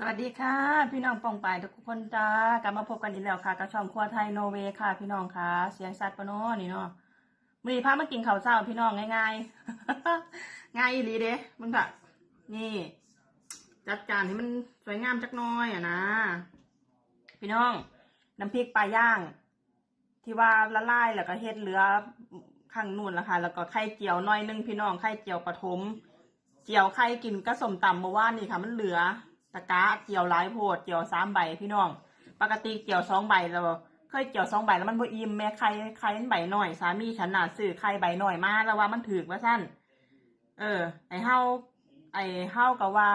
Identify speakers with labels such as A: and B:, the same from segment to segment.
A: สวัสดีค่ะ พี่น้องปองปายทุกคนจ้ากลับมาพบกันอีกแล้วค่ะกับช่องครัวไทยโนเวค่ะ พี่น้องค่ะเสียงสัตว์ปะนาะนี่เนาะมือพามากินข้าวเช้าพี่น้องง่ายๆ ง่ายอีหลีเด้มึงค่ะนี่ จัดจานให้มันสวยงามจักน้อยอะนะ พี่น้อง น้ำพริกปลาย่าง ที่ว่าละลายแล้วก็เฮ็ดเหลือข้างนู่นละค่ะ แล้วก็ไข่เจียวหน้อยนึงพี่น้องไข่เจียวปฐมเจียวไข่กินก็สมตำเมื่อวานนี่ค่ะ มันเหลือ ตะก้าเจียวหลายโพดเจียวสามใบพี่น้อง ปกติเจียวสองใบแล้วเคยเจียวสองใบแล้วมันบ่อิ่มแม่ไข่ไข่มันใบหน่อย สามีฉันน่ะซื้อไข่ใบหน่อยมาแล้วว่ามันถือว่าสั้นเออ ไอเฮาไอเฮาก็ว่า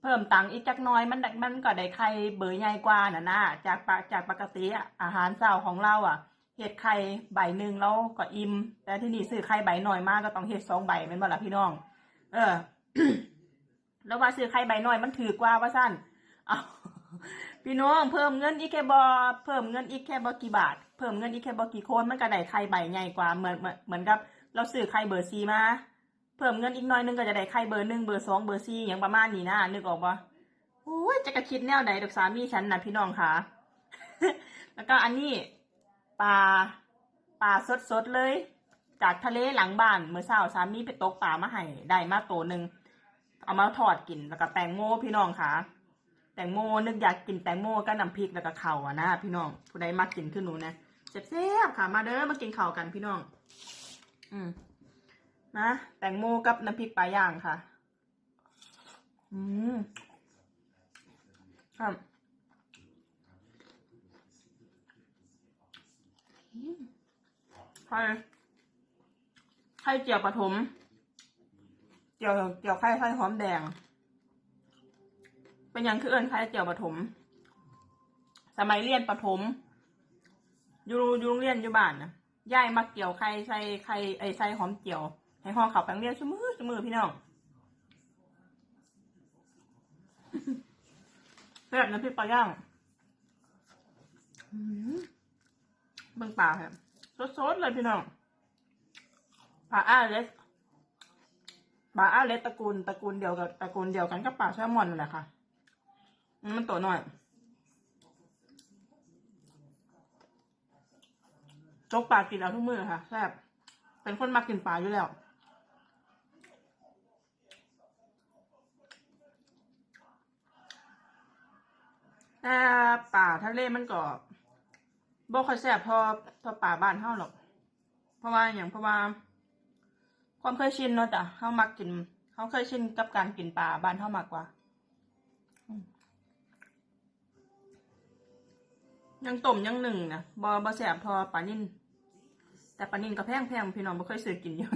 A: เพิ่มตังค์อีกจักน้อยมันมันก็ได้ไข่เบอร์ใหญ่กว่าน่ะนะจากปจากปกติอาหารเช้าของเราอะเฮ็ดไข่ใบหนึ่งแล้วก็อิ่มแต่ที่นี่ซื้อไข่ใบหน่อยมากก็ต้องเฮ็ดสองใบแม่นบ่ล่ะพี่น้อง เออ แล้วว่าซื้อไข่ใบหน่อยมันถือกว่าว่าสั้นเอาพี่น้องเพิ่มเงินอีกแค่บอเพิ่มเงินอีกแค่บอกี่บาท เพิ่มเงินอีกแค่บอกี่โคนมันก็ได้ไข่ใบใหญ่กว่าเหมือนเหมือนเหมือนกับ เราซื้อไข่เบอร์ซีมา เพิ่มเงินอีกน้อยนึงก็จะได้ไข่เบอร์หนึ่งเบอร์สองเบอร์สี่อย่างประมาณนี้นะนึกออกปะโอ้ยจะกระคิดแนวไหนดอกสามีฉันนะพี่น้องค่ะ แล้วก็อันนี้ปลาปลาสดๆเลย จากทะเลหลังบ้านเมื่อเช้าสามีไปตกปลามาให้ได้มาโตหนึ่ง เอามาทอดกินแล้วก็แตงโมพี่น้องค่ะ แตงโมนึกอยากกินแตงโมก็น้ำพริกแล้วก็เข่าวอะนะพี่น้องผู้ใดมักกินขึ้นหนูนะแซ่บๆค่ะ มาเด้อมากินข้ากันพี่น้อง อืมนะแตงโมกับน้ำพริกปลาย่างค่ะ อืมครับอืมไข่ไข่เจียวปฐม จียวเจียวไข่ไข่หอมแดง เป็นอย่างคือเอิญไข่เจียวปฐมสมัยเรียนปฐมอยู่อยู่โรงเรียนอยู่บ้านนะยายมาเกี่ยวไข่ใส่ไข่ไอ้ใส่หอมเจียวให้ห่อขาวแป้งเรียนชั่มือชั่มือพี่น้องแบบน้ำพริกปลาย่างมเบิ่งปลาครับสดๆเลยพี่น้องปลาอ้าเล็ก ปลาอาเล็กตระกูลตระกูลเดียวกับตระกูลเดียวกันกับปลาแซลมอนนั่นแหละค่ะมันตัวหน่อยจกปลากินเอาทุกมือค่ะแซ่บเป็นคนมากินปลาอยู่แล้วแต่ป่าทะเลมันก็บ่ค่อยแซ่บพอพอป่าบ้านเฮาหรอก เพราะว่าอย่างเพราะว่า ความเคยชินเนาะจ้ะเฮามักกินเฮาเคยชินกับการกินปลาบ้านเฮามากกว่า ยังต้มยังหนึ่งนะบ่บ่แซ่บพอปลานิ่นแต่ปลานิ่นก็แพงแพงพี่น้องบ่เคยซื้อกินอยู่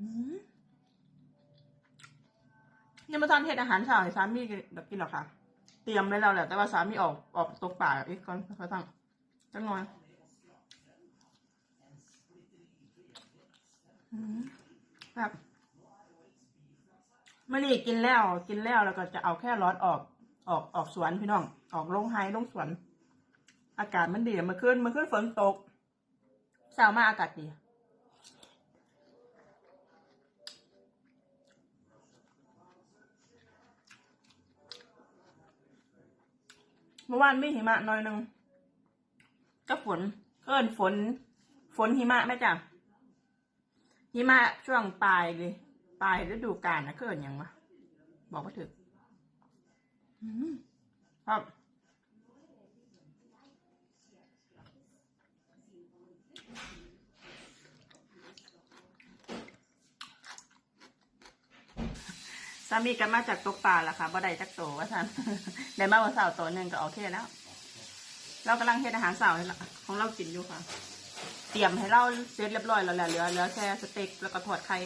A: อืมยังมาทานเฮ็ดอาหารเช้าให้สามีแบบกินหรอกค่ะเตรียมไว้แล้วแหละแต่ว่าสามีออกออกตกป่าอีกก่อนเขาสั่งจังหน่อยอืม แบบมื่อนี้กินแล้ว กินแล้วแล้วก็จะเอาแค่ร้อนออก ออกออกสวนพี่น้อง ออกลงไฮลงสวน อากาศมันดีมื่อคืนมื่อคืนฝนตกเช้ามาอากาศดีเมื่อวานมีหิมะหน่อยหนึงก็ฝนเกินฝน ฝนหิมะไหมจ้ะ หิมะช่วงปลายเลยปลายฤดูกาลนะเกินยังวะบอกว่าถึกครับสามีกันมาจากตกปลาแล้วค่ะบ่ได้จักโตว่าท่านได้มาวันเสาร์ตัวหนึ่งก็โอเคแล้ว เรากำลังเฮ็ดอาหารเสาร์ของเรากินอยู่ค่ะ เตรียมให้เราเสร็จเรียบร้อยแล้วแหละเหลือเหลือแค่สเต็กแล้วก็ทอดไข่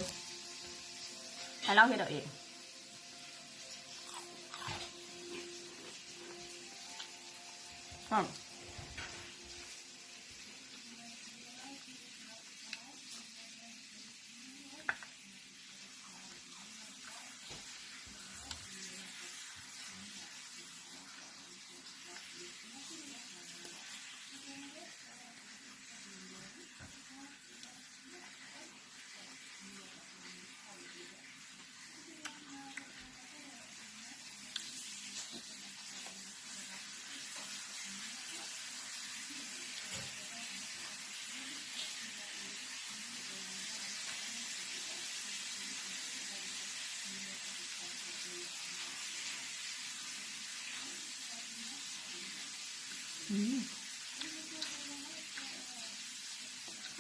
A: ให้เราเฮ็ดเอาเองครับ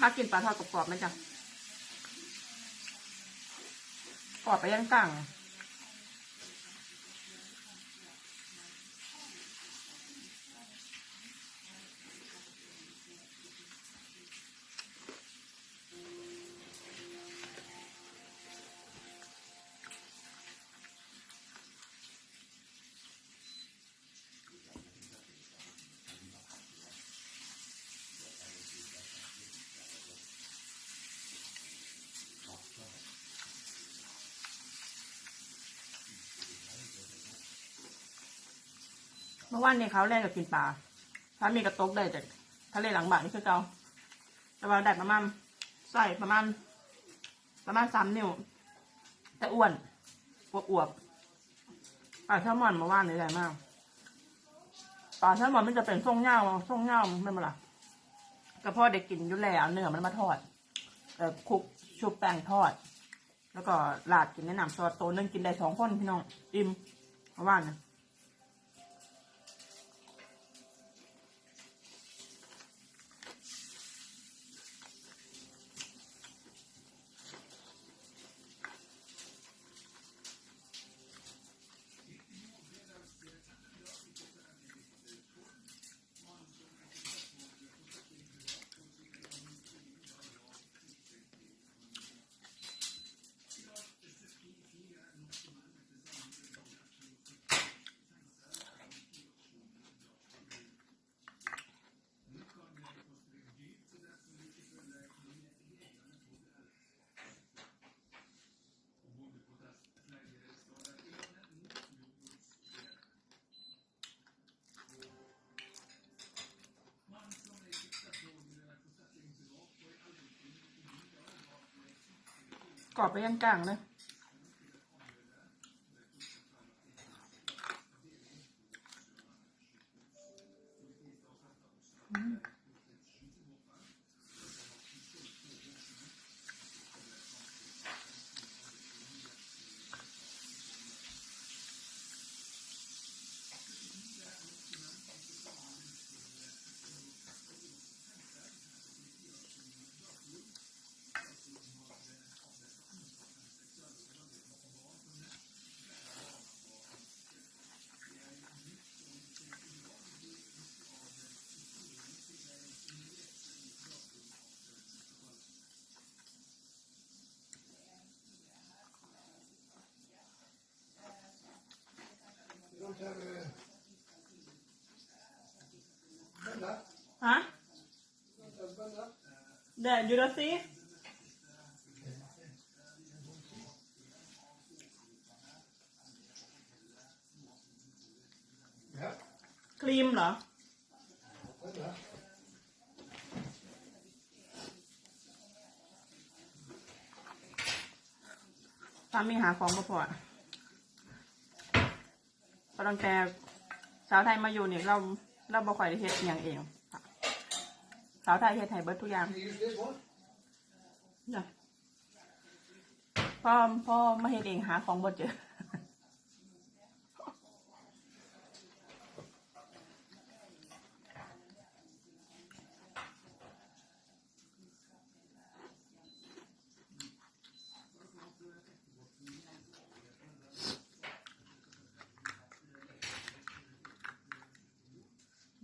B: มากินปลาทอดกรอบๆไหมจ๊ะกรอบไปยังกัง มื่อวานเนี่ยเขาแล่นกับกินปลาถ้ามีกระตกได้จากทะเลหลังบ้านนี่คือเกาแต่ว่าได้ประมาณใส่ประมาณ ประมาณสามนิ้ว แต่อ้วนอวบอวบปลาแซลมอนเมื่อวานนี่ใหญ่มากปลาแซลมอนมันจะเป็นทรงเงาทรงเงาไม่มาละกระเพาะเด็กกินอยุ่แล้วเนื้อมันมาทอดเอ่อคลุกชุบแป้งทอด แล้วก็ลาดกินแนะนำซอสโตนึงกินได้สองคนพี่น้องอิ่มเมื่อวานนะ กรอบไปยังกลางเลย เดี๋ยวยูราซีครีมเหรอสามีหาของมาพอพอตั้งแต่สาวไทยมาอยู่เนี่ยเราเราบ่ค่อยได้เฮ็ดอย่างเอง สาวไทยเฮ็ดให้เบิดทุกอย่างเนี่ยพ่อพ่อมาเฮ็ดเองหาของบ่เจอ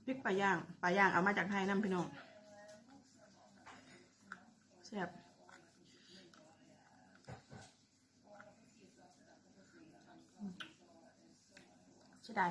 B: พริกปลาย่างปลาย่างเอามาจากไทยน้ำพี่น้องแซ่บอืม ใช่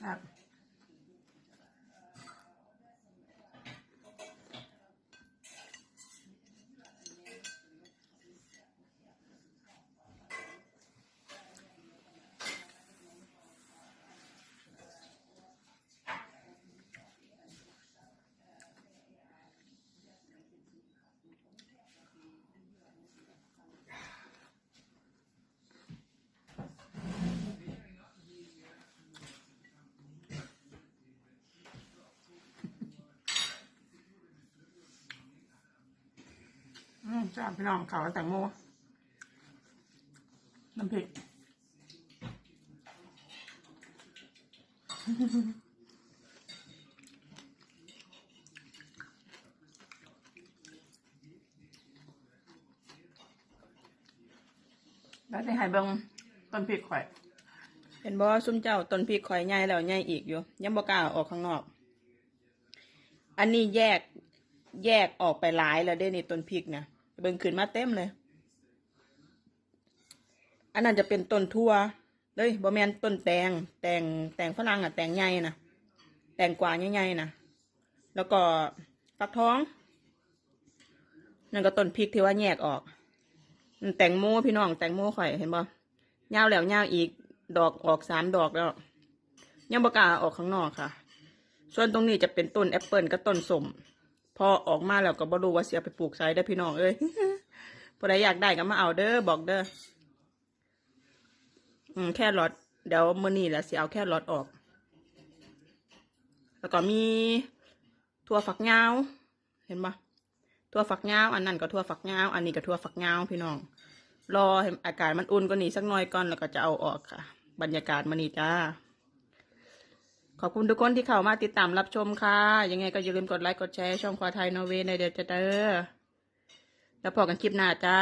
B: ไจ้า
A: พี่น้องเขาวแตงโมน้ำพริกแล้วได้ให้เบิงต้นพริกข่อยเห็นบ่ซุ้มเจ้าต้นพริกข่อยใหญ่แล้วใหญ่อีกอยู่ยังบ่กล้าออกข้างนอก อันนี้แยกแยกออกไปหลายแล้วเด้นี่ต้นพริกนะ เบิ่งขึ้นมาเต็มเลย อันนั้นจะเป็นต้นทั่วเลยบ่แมนต้นแตง แตงแตงฝรั่งอะ แตงใหญ่นะแตงกวาใหญ่ๆนะแล้วก็ฟักทอง นั่นก็ต้นพริกที่ว่าแยกออก แตงโมพี่น้องแตงโมข่อยเห็นบ่ยาวแล้วยาวอีก ดอกออกสามดอกแล้ว ยังบกาออกข้างนอกค่ะ ส่วนตรงนี้จะเป็นต้นแอปเปิลกับต้นสม พอออกมาแล้วก็บ่รู้ว่าเสียไปปลูกไซได้พี่น้องเอ้ยผู้ใดอยากได้ก็มาเอาเด้อบอกเด้ออืมแค่รอดเดี๋ยวมื้อนี้แหละสิเอาแค่รอดออก แล้วก็มีถั่วฝักยาว เห็นปะถั่วฝักยาวอันนั้นก็ถั่วฝักยาวอันนี้ก็ถั่วฝักยาวพี่น้อง รอให้อากาศมันอุ่นกว่านี้สักหน่อยก่อนแล้วก็จะเอาออกค่ะ บรรยากาศมันนี่จ้า ขอบคุณทุกคนที่เข้ามาติดตามรับชมค่ะ ยังไงก็อย่าลืมกดไลค์กดแชร์ช่องควาไทยนอร์เวย์ในเดือนจะเด้อแล้วพอกันคลิปหน้าจ้า